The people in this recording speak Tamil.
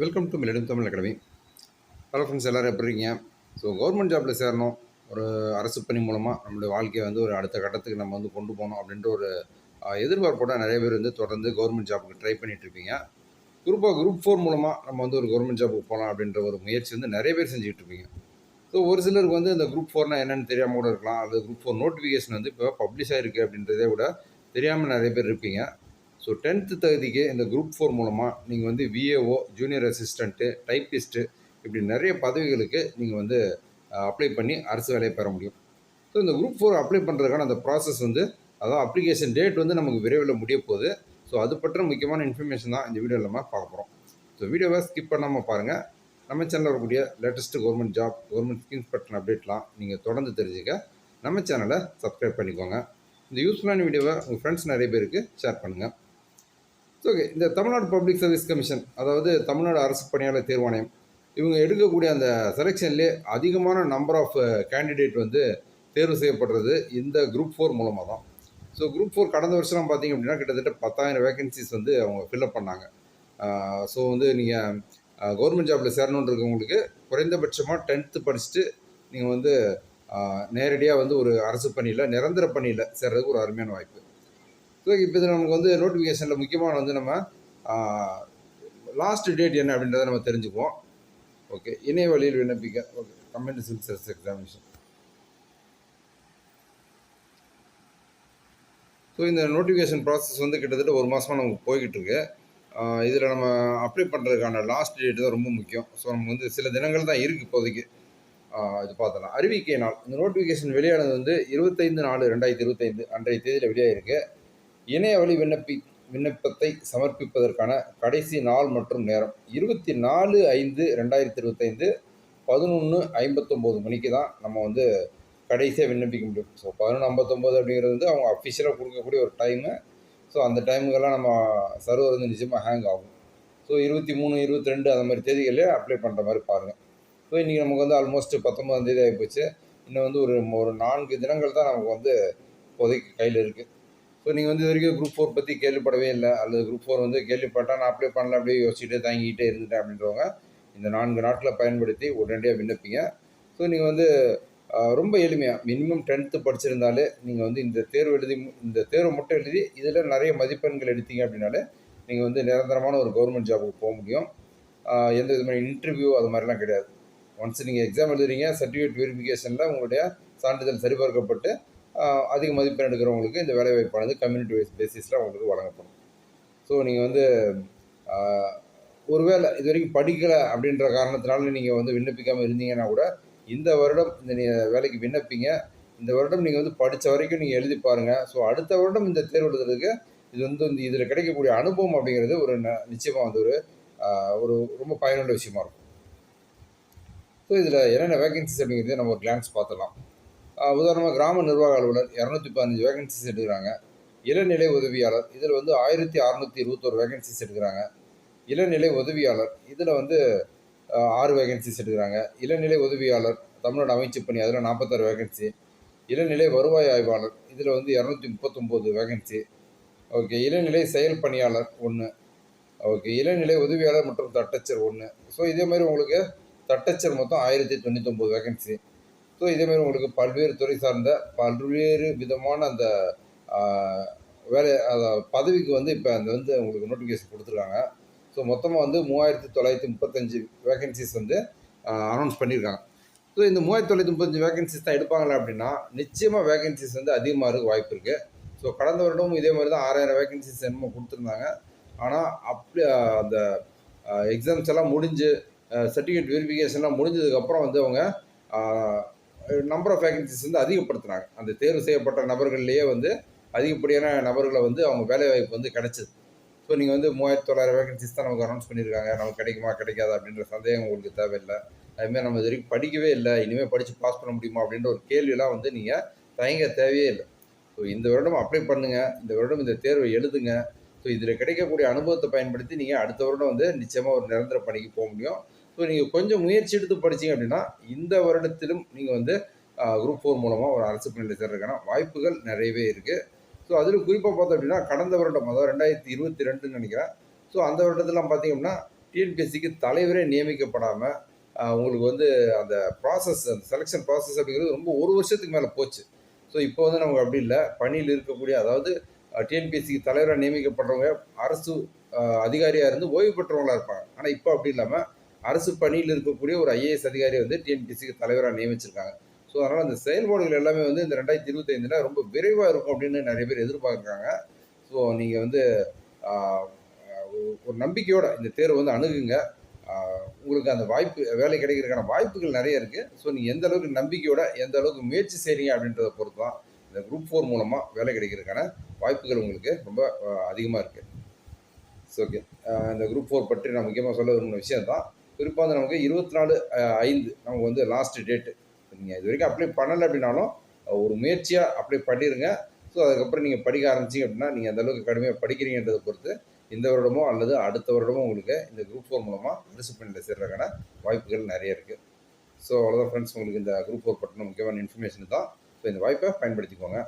வெல்கம் டு மில்லடும் தமிழ் அகாடமி ஹலோ ஃப்ரெண்ட்ஸ் எல்லோரும் எப்படி இருக்கீங்க? ஸோ கவர்மெண்ட் ஜாப்பில் சேரணும். ஒரு அரசு பணி மூலமாக நம்மளுடைய வாழ்க்கையை வந்து ஒரு அடுத்த கட்டத்துக்கு நம்ம வந்து கொண்டு போகணும் அப்படின்ற ஒரு எதிர்பார்ப்போட நிறைய பேர் வந்து தொடர்ந்து கவர்மெண்ட் ஜாப்புக்கு ட்ரை பண்ணிகிட்ருப்பீங்க இருப்பீங்க குரூப்பாக குரூப் ஃபோர் மூலமாக நம்ம வந்து ஒரு கவர்மெண்ட் ஜாப்புக்கு போகலாம் அப்படின்ற ஒரு முயற்சி வந்து நிறைய பேர் செஞ்சுக்கிட்டு இருப்பீங்க ஸோ ஒரு சிலருக்கு வந்து இந்த குரூப் ஃபோர்னால் என்னென்னு தெரியாமல் கூட இருக்கலாம். அது குரூப் ஃபோர் நோட்டிஃபிகேஷன் வந்து இப்போ பப்ளிஷ் ஆகிருக்கு அப்படின்றதே விட தெரியாமல் நிறைய பேர் இருப்பீங்க. ஸோ டென்த்து தகுதிக்கு இந்த குரூப் ஃபோர் மூலமாக நீங்கள் வந்து விஏஓ ஜூனியர் அசிஸ்டண்ட்டு டைப்பிஸ்ட்டு இப்படி நிறைய பதவிகளுக்கு நீங்கள் வந்து அப்ளை பண்ணி அரசு வேலையை பெற முடியும். ஸோ இந்த குரூப் ஃபோர் அப்ளை பண்ணுறதுக்கான அந்த ப்ராசஸ் வந்து அதான் அப்ளிகேஷன் டேட் வந்து நமக்கு விரைவில் முடிய போகுது. ஸோ அது பற்றின முக்கியமான இன்ஃபர்மேஷன் தான் இந்த வீடியோவில் நம்ம பார்க்க போகிறோம் ஸோ வீடியோவை ஸ்கிப் பண்ணாமல் பாருங்கள் நம்ம சேனலில் வரக்கூடிய latest government job government schemes பற்றின அப்டேட்லாம் நீங்கள் தொடர்ந்து தெரிஞ்சுக்க. நம்ம சேனலை சப்ஸ்கிரைப் பண்ணிக்கோங்க. இந்த யூஸ்ஃபுல்லான வீடியோவை உங்கள் ஃப்ரெண்ட்ஸ் நிறைய பேருக்கு ஷேர் பண்ணுங்கள் ஓகே இந்த தமிழ்நாடு பப்ளிக் சர்வீஸ் கமிஷன் அதாவது தமிழ்நாடு அரசு பணியாளர் தேர்வாணையம் இவங்க எடுக்கக்கூடிய அந்த செலெக்ஷன்லேயே அதிகமான நம்பர் ஆஃப் கேண்டிடேட் வந்து தேர்வு செய்யப்படுறது இந்த குரூப் ஃபோர் மூலமாக தான். ஸோ குரூப் ஃபோர் கடந்த வருஷம்லாம் பார்த்தீங்க அப்படின்னா கிட்டத்தட்ட பத்தாயிரம் வேகன்சிஸ் வந்து அவங்க ஃபில்அப் பண்ணாங்க. ஸோ வந்து நீங்கள் கவர்மெண்ட் ஜாப்பில் சேரணுன்னு இருக்கவங்களுக்கு குறைந்தபட்சமாக டென்த்து படிச்சுட்டு நீங்கள் வந்து நேரடியாக வந்து ஒரு அரசு பணியில் நிரந்தர பணியில் சேர்றதுக்கு ஒரு அருமையான வாய்ப்பு. ஸோ இப்போ இதில் நமக்கு வந்து நோட்டிஃபிகேஷனில் முக்கியமான வந்து நம்ம லாஸ்ட் டேட் என்ன அப்படின்றத நம்ம தெரிஞ்சுக்குவோம். ஓகே இணைய வழியில் விண்ணப்பிக்க okay company civil service examination so இந்த நோட்டிஃபிகேஷன் ப்ராசஸ் வந்து கிட்டத்தட்ட ஒரு மாதமாக நமக்கு போய்கிட்டு இருக்கு இதில் நம்ம அப்ளை பண்ணுறதுக்கான லாஸ்ட் டேட் தான் ரொம்ப முக்கியம். ஸோ நமக்கு வந்து சில தினங்கள் தான் இருக்குது இப்போதைக்கு. இது பார்த்தலாம் அறிவிக்கை நாள். இந்த நோட்டிஃபிகேஷன் வெளியானது வந்து இருபத்தைந்து நாலு ரெண்டாயிரத்தி இருபத்தைந்து அன்றைய தேதியில் வெளியாகிருக்கு இணைய வழி விண்ணப்பி விண்ணப்பத்தை சமர்ப்பிப்பதற்கான கடைசி நாள் மற்றும் நேரம் இருபத்தி நாலு ஐந்து ரெண்டாயிரத்தி இருபத்தைந்து பதினொன்று ஐம்பத்தொம்போது மணிக்கு தான் நம்ம வந்து கடைசியாக விண்ணப்பிக்க முடியும். ஸோ பதினொன்று ஐம்பத்தொம்போது அப்படிங்கிறது வந்து அவங்க அஃபிஷியலாக கொடுக்கக்கூடிய ஒரு டைமு ஸோ அந்த டைமுக்கெல்லாம் நம்ம சர்வர் வந்து நிச்சயமாக ஹேங் ஆகும். ஸோ இருபத்தி மூணு இருபத்தி ரெண்டு அந்த மாதிரி தேதிகளே அப்ளை பண்ணுற மாதிரி பாருங்கள் ஸோ இன்றைக்கி நமக்கு வந்து ஆல்மோஸ்ட் பத்தொம்பதாம் தேதி ஆகிப்போச்சு இன்னும் வந்து ஒரு ஒரு நான்கு தினங்கள் தான் நமக்கு வந்து இப்போதைக்கு கையில் இருக்குது ஸோ நீங்கள் வந்து இது வரைக்கும் குரூப் ஃபோர் பற்றி கேள்விப்படவே இல்லை. அல்லது குரூப் ஃபோர் வந்து கேள்விப்பட்டால் நான் அப்ளை பண்ணல அப்படியே யோசிச்சுட்டு தாங்கிக்கிட்டே இருந்துட்டேன் அப்படின்றவங்க இந்த நான்கு நாட்களை பயன்படுத்தி உடனடியாக விண்ணப்பிங்க. ஸோ நீங்கள் வந்து ரொம்ப எளிமையாக மினிமம் டென்த்து படிச்சிருந்தாலே நீங்கள் வந்து இந்த தேர்வு எழுதி இந்த தேர்வு மட்டும் எழுதி இதில் நிறைய மதிப்பெண்கள் எடுத்தீங்க அப்படின்னாலே நீங்கள் வந்து நிரந்தரமான ஒரு கவர்மெண்ட் ஜாபுக்கு போக முடியும். எந்த விதமான இன்டர்வியூ அது மாதிரிலாம் கிடையாது. ஒன்ஸ் நீங்கள் எக்ஸாம் எழுதுறீங்க சர்டிஃபிகேட் வெரிஃபிகேஷனில் உங்களுடைய சான்றிதழ் சரிபார்க்கப்பட்டு அதிக மதிப்பெண் எடுக்கிறவங்களுக்கு இந்த வேலைவாய்ப்பானது கம்யூனிட்டி வைஸ் பேசிஸில் உங்களுக்கு வழங்கப்படும். ஸோ நீங்கள் வந்து ஒருவேளை இது வரைக்கும் படிக்கலை அப்படின்ற காரணத்தினால நீங்கள் வந்து விண்ணப்பிக்காமல் இருந்தீங்கன்னா கூட இந்த வருடம் இந்த நீ வேலைக்கு விண்ணப்பிங்க. இந்த வருடம் நீங்கள் வந்து படித்த வரைக்கும் நீங்கள் எழுதி பாருங்கள் ஸோ அடுத்த வருடம் இந்த தேர்வு எழுதுறதுக்கு இது வந்து இந்த இதில் கிடைக்கக்கூடிய அனுபவம் அப்படிங்கிறது ஒரு ந- நிச்சயமாக வந்து ஒரு ஒரு ரொம்ப பயனுள்ள விஷயமா இருக்கும். ஸோ இதில் என்னென்ன வேகன்சிஸ் அப்படிங்கிறத நம்ம ஒரு கிளான்ஸ் பார்த்துலாம் உதாரணமாக கிராம நிர்வாக அலுவலர் இரநூத்தி பதினஞ்சு வேகன்சிஸ் எடுக்கிறாங்க. இளநிலை உதவியாளர் இதில் வந்து ஆயிரத்தி அறநூற்றி இருபத்தொரு வேகன்சிஸ் எடுக்கிறாங்க. இளநிலை உதவியாளர் இதில் வந்து ஆறு வேகன்சிஸ் எடுக்கிறாங்க. இளநிலை உதவியாளர் தமிழ்நாடு அமைச்சு பணி அதில் நாற்பத்தாறு வேகன்சி இளநிலை வருவாய் ஆய்வாளர் இதில் வந்து இரநூத்தி முப்பத்தொம்போது வேகன்சி ஓகே இளநிலை செயல் பணியாளர் ஒன்று ஓகே இளநிலை உதவியாளர் மற்றும் தட்டச்சர் ஒன்று ஸோ இதே மாதிரி உங்களுக்கு தட்டச்சர் மொத்தம் ஆயிரத்தி தொண்ணூத்தொம்பது வேகன்சி ஸோ இதே மாதிரி உங்களுக்கு பல்வேறு துறை சார்ந்த பல்வேறு விதமான அந்த வேலை அத- பதவிக்கு வந்து இப்போ அந்த வந்து உங்களுக்கு நோட்டிஃபிகேஷன் கொடுத்துருக்காங்க. ஸோ மொத்தமாக வந்து மூவாயிரத்தி தொள்ளாயிரத்தி முப்பத்தஞ்சு வேகன்சிஸ் வந்து அனௌன்ஸ் பண்ணியிருக்காங்க ஸோ இந்த மூவாயிரத்தி தொள்ளாயிரத்தி முப்பத்தஞ்சு வேகன்சிஸ் தான் எடுப்பாங்களா அப்படின்னா நிச்சயமாக வேகன்சிஸ் வந்து அதிகமாக இருக்க வாய்ப்பு இருக்குது ஸோ கடந்த வருடமும் இதே மாதிரி தான் ஆறாயிரம் வேகன்சிஸ் என்னமோ கொடுத்துருந்தாங்க. ஆனால் அப்படி அந்த எக்ஸாம்ஸ் எல்லாம் முடிஞ்சு சர்டிஃபிகேட் வெரிஃபிகேஷன்லாம் முடிஞ்சதுக்கப்புறம் வந்து அவங்க நம்பர் ஆஃப் வேகன்சிஸ் வந்து அதிகப்படுத்தினாங்க அந்த தேர்வு செய்யப்பட்ட நபர்கள்லேயே வந்து அதிகப்படியான நபர்களை வந்து அவங்க வேலைவாய்ப்பு வந்து கிடச்சிது. ஸோ நீங்கள் வந்து மூவாயிரத்தி தொள்ளாயிரம் வேகன்சிஸ் தான் நமக்கு அனௌன்ஸ் பண்ணியிருக்காங்க நமக்கு கிடைக்குமா கிடைக்காதா அப்படின்ற சந்தேகம் உங்களுக்கு தேவையில்லை. அதுமாதிரி நம்ம இது வரைக்கும் படிக்கவே இல்லை. இனிமேல் படித்து பாஸ் பண்ண முடியுமா அப்படின்ற ஒரு கேள்வியெல்லாம் வந்து நீங்கள் தயங்க தேவையே இல்லை. ஸோ இந்த வருடம் அப்ளை பண்ணுங்கள் இந்த வருடம் இந்த தேர்வை எழுதுங்க. ஸோ இதில் கிடைக்கக்கூடிய அனுபவத்தை பயன்படுத்தி நீங்கள் அடுத்த வருடம் வந்து நிச்சயமாக ஒரு நிரந்தர பணிக்கு போக முடியும். ஸோ நீங்கள் கொஞ்சம் முயற்சி எடுத்து படிச்சீங்க அப்படின்னா இந்த வருடத்திலும் நீங்கள் வந்து குரூப் ஃபோர் மூலமாக ஒரு அரசு பணியில் சேர்றதுக்கான வாய்ப்புகள் நிறையவே இருக்குது ஸோ அதில் குறிப்பாக பார்த்தோம் அப்படின்னா கடந்த வருடம் அதாவது ரெண்டாயிரத்தி இருபத்தி ரெண்டுன்னு நினைக்கிறேன். ஸோ அந்த வருடத்துலாம் பார்த்தீங்க அப்படின்னா டிஎன்பிஎஸ்சிக்கு தலைவரே நியமிக்கப்படாமல் உங்களுக்கு வந்து அந்த ப்ராசஸ் அந்த செலெக்ஷன் ப்ராசஸ் அப்படிங்கிறது ரொம்ப ஒரு வருஷத்துக்கு மேலே போச்சு. ஸோ இப்போ வந்து நமக்கு அப்படி இல்லை. பணியில் இருக்கக்கூடிய அதாவது டிஎன்பிஎஸ்சிக்கு தலைவராக நியமிக்கப்படுறவங்க அரசு அதிகாரியாக இருந்து ஓய்வு பெற்றவங்களாக இருப்பாங்க. ஆனால் இப்போ அப்படி இல்லாமல் அரசு பணியில் இருக்கக்கூடிய ஒரு ஐஏஎஸ் அதிகாரி வந்து டிஎன்டிசிக்கு தலைவராக நியமிச்சிருக்காங்க. ஸோ அதனால் அந்த செயல்பாடுகள் எல்லாமே வந்து இந்த ரெண்டாயிரத்தி இருபத்தைந்தில் ரொம்ப விரைவாக இருக்கும் அப்படின்னு நிறைய பேர் எதிர்பார்க்குறாங்க. ஸோ நீங்கள் வந்து ஒரு- நம்பிக்கையோடு நம்பிக்கையோட இந்த தேர்வு வந்து அணுகுங்க. உங்களுக்கு அந்த வாய்ப்பு வேலை கிடைக்கிறதுக்கான வாய்ப்புகள் நிறைய இருக்குது ஸோ நீங்கள் எந்த அளவுக்கு நம்பிக்கையோட எந்த அளவுக்கு முயற்சி செய்கிறீங்க அப்படின்றத பொறுத்து தான் இந்த குரூப் ஃபோர் மூலமாக வேலை கிடைக்கிறதுக்கான வாய்ப்புகள் உங்களுக்கு ரொம்ப அதிகமாக இருக்குது ஸோ ஓகே இந்த குரூப் ஃபோர் பற்றி நான் முக்கியமாக சொல்ல விரும்பின விஷயம் தான் குறிப்பாக வந்து நமக்கு இருபத்தி நாலு ஐந்து நமக்கு வந்து லாஸ்ட் டேட்டு நீங்கள் இது வரைக்கும் அப்ளை பண்ணலை அப்படின்னாலும் ஒரு முயற்சியாக அப்ளை பண்ணிடுங்க ஸோ அதுக்கப்புறம் நீங்கள் படிக்க ஆரம்பிச்சிங்க அப்படின்னா நீங்கள் அந்த அளவுக்கு கடுமையாக படிக்கிறீங்கன்றதை பொறுத்து இந்த வருடமோ அல்லது அடுத்த வருடமோ உங்களுக்கு இந்த குரூப் ஃபோர் மூலமாக டிசிப்ளினில் சேர்றதுக்கான வாய்ப்புகள் நிறைய இருக்குது ஸோ அவ்வளோதான் ஃப்ரெண்ட்ஸ் உங்களுக்கு இந்த குரூப் ஃபோர் பற்றின முக்கியமான இன்ஃபர்மேஷன் தான். ஸோ இந்த வாய்ப்பை பயன்படுத்திக்கோங்க.